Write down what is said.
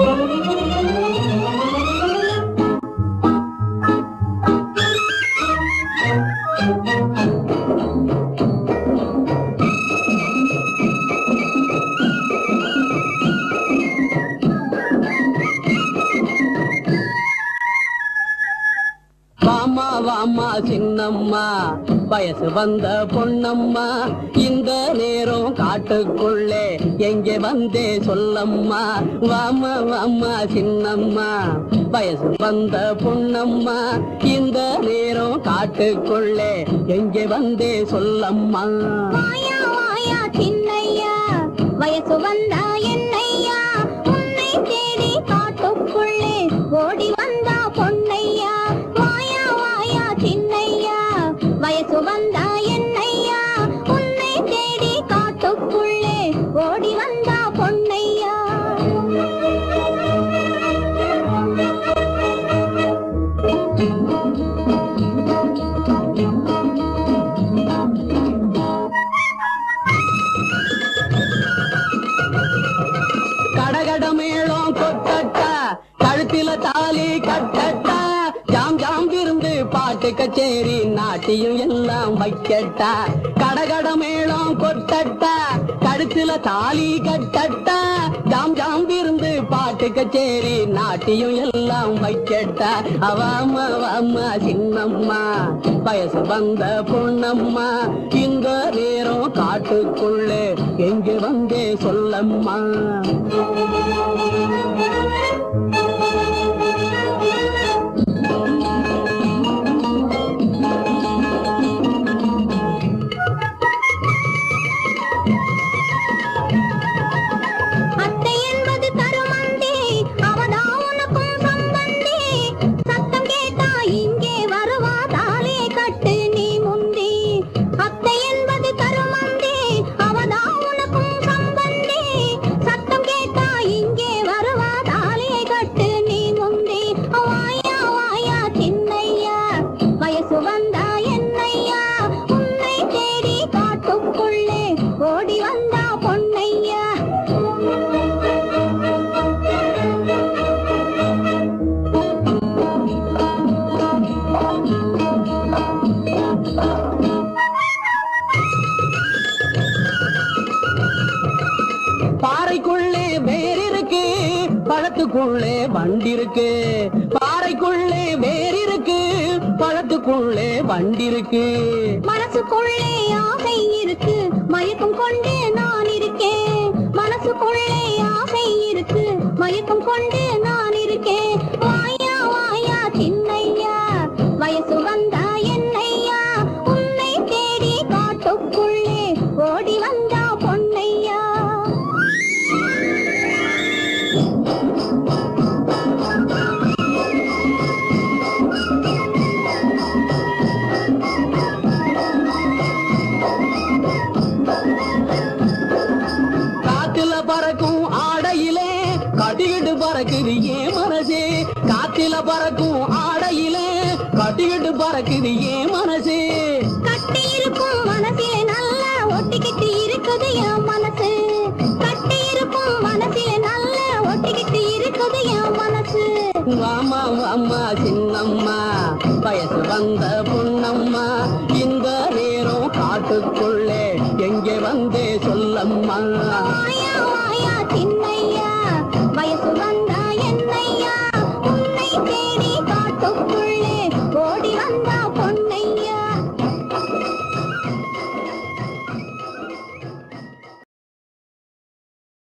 Oh, சின்னம்மா. வயசு வந்த பொண்ணம்மா இந்த நேரம் காட்டுக்குள்ளே எங்கே வந்தே சொல்லம்மா. வாமா வாமா சின்னம்மா. வயசு வந்த பொண்ணம்மா இந்த நேரம் காட்டுக்குள்ளே எங்கே வந்தே சொல்லம்மா. வயசு வந்தா கழுத்தில தாலி கட்டட்டா. ஜாம் ஜாம் விருந்து பாட்டு கச்சேரி நாட்டியும் எல்லாம் வைக்கட்டா. கடகட மேளம் கொட்டட்டா. கழுத்தில தாலி கட்டட்டா. ஜாம் ஜாம் விருந்து பாட்டு கச்சேரி நாட்டியும் எல்லாம் வைக்கட்டா. அவாமா வாமா சின்னம்மா. வயசு வந்த பொண்ணம்மா. இந்த நேரம் காட்டுக்குள்ளே எங்கே வந்தே சொல்லம்மா. பழத்துக்குள்ளே வண்டிருக்கு. பாறைக்குள்ளே வேர் இருக்கு பழத்துக்குள்ளே வண்டி இருக்கு மனசுக்குள்ளே ஆசை இருக்கு. மயக்கம் கொண்டு நான் இருக்கேன். மனசுக்குள்ளே ஆசை இருக்கு. மயக்கம் கொண்டு பறக்குது ஏன் மனசே? கட்டி இருக்கும் மனசிலே நல்லா ஒட்டிக்கிட்டு இருக்குது என் மனசு. கட்டி இருக்கும் மனசிலே நல்லா ஒட்டிக்கிட்டு இருக்குது என் மனசு. வாமா வாமா சின்னம்மா. வயசு வந்த